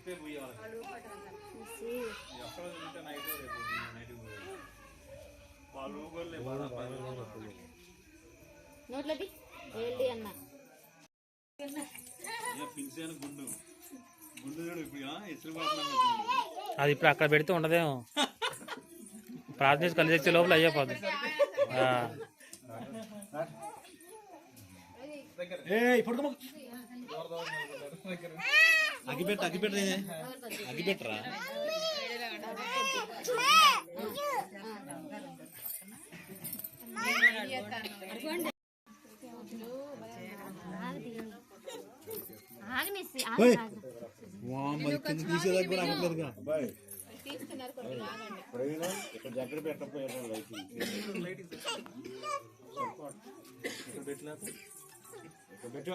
ఇప్పుడే పోయేవాళ్ళకి ఎక్కడ తింటే నైట్ రేపు నైట్ వాళ్ళు ఊగోళ్ళే బాగా పది నోట్లది? వెళ్ళి అన్న. పింఛన్ గుండు. గుండు చూడు ఇప్పుడు ఎసురు పడుతున్నాను అది ఇప్పుడు అక్కడ పెడితే ఉండదేమో. ప్రార్థన కలిసి వచ్చే లోపల అయ్యేపోద్ది ఆ. అగిపెట్ట అగిపెట్ట అగిపెట్టరా ఆగనిసి మరి కింద తీసేదాకా కూడా అనట్లేదుగా ఇక్కడ దగ్గర పెట్టకపోయారు లైట్ ఇక్కడ పెట్టలేదు ఇక్కడ పెట్టు.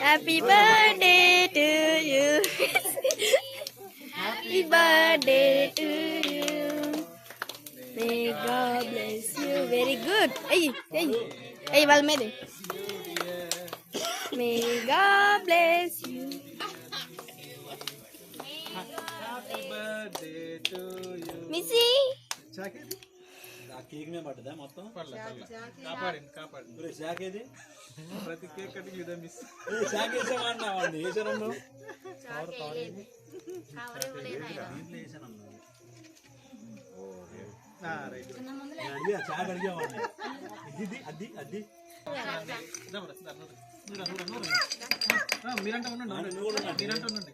Happy birthday to you. Happy birthday to you. May God bless you. Very good. Hey, hey, hey, Valmede. May God bless you. Happy birthday to you. Missy. Check it. ఆ కేక్ మీద పడ్డదా మొత్తం? శాక్ ఏది? ప్రతి కేక్ కటింగ్ ఇదే miss. వేసామన్నా వాడిని. వేసారన్నా దీంట్లో చాక్ ఇది అది అది మీరంటే ఉండండి. మీరంటే ఉండండి.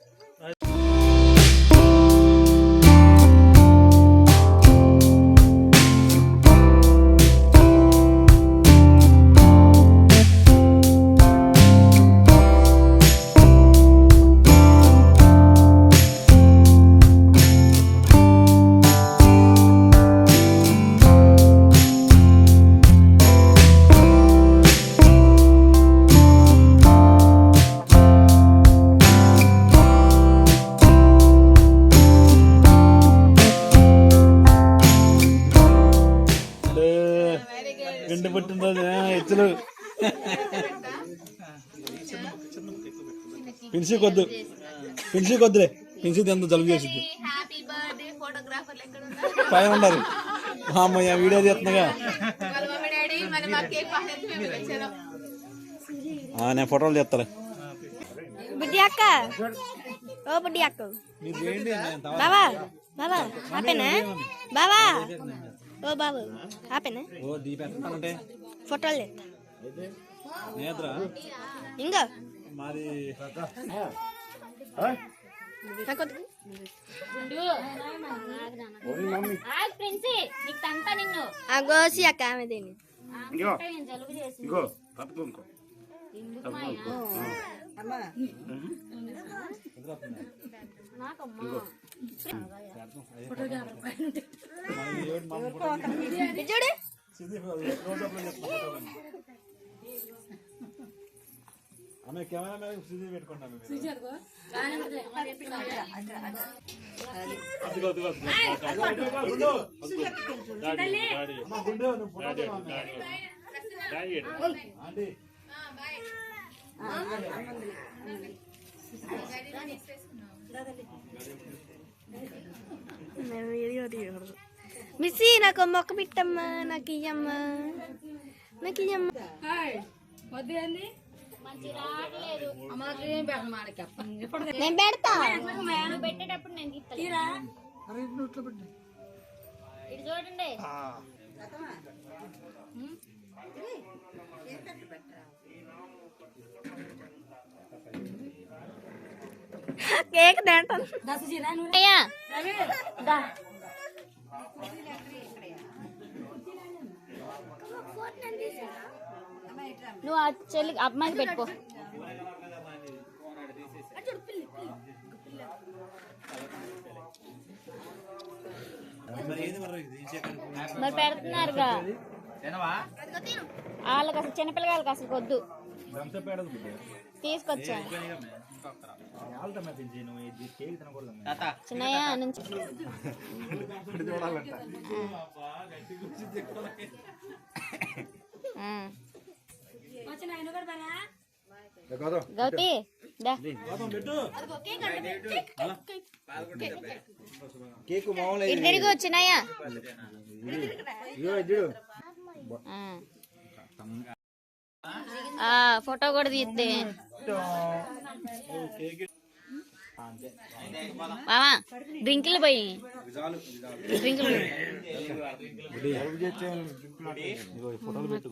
పిలిచి కొద్దు. పిలిచి కొద్దులే. పిలిచి ఎంత జలుబు చేసింది ఉన్నారు పైన ఉండాలి. మా అమ్మయ్య వీడియో ఆ, నేను ఫోటోలు తీస్తాను బుడ్డి అక్క. ఓ బుడ్డి అక్క. బావా బావా ఆపేనా? బావా. ఓ బాబు ఆపేనా? ఫోటోలు తెస్తా నేత్ర ఇంకో? మాది నాకు వద్దు. ఆగు ప్రిన్సీ నీకు తంతా నిన్ను. ఆ గోసి అక్క ఆమె దేని ఇగో తప్పుకో చూడు. ఆమె కెమెరా మీద సిద్ధి పెట్టుకుంటాం నేను వీడియో తీయకూడదు. మిస్సీ నాకు మొక్క పెట్టమ్మా నాకు ఇయ్యమ్మా. నాకు ఇయ్యమ్మా. మంచి రావట్లేదు నేను పెడతా? పెట్టేటప్పుడు నేను ఇటు చూడండి. కేక్ తింటాను. అయ్యా. నువ్వు ఆ చెల్లి అమ్మాయికి పెట్టుకో. మరి పెడుతున్నారుగా. వాళ్ళకి అసలు చిన్నపిల్లగాళ్ళకి అసలు వద్దు. తీసుకొచ్చా. చిన్నయ్య నుంచి. ఆ. గౌతి దా. కేక్ మామూలు ఇటు తిరిగి. ఆ, ఫోటో కూడా తీద్దే. మామా డ్రింకులు పోయి. డ్రింకులు పోయి. ఫోటోలు పెట్టు.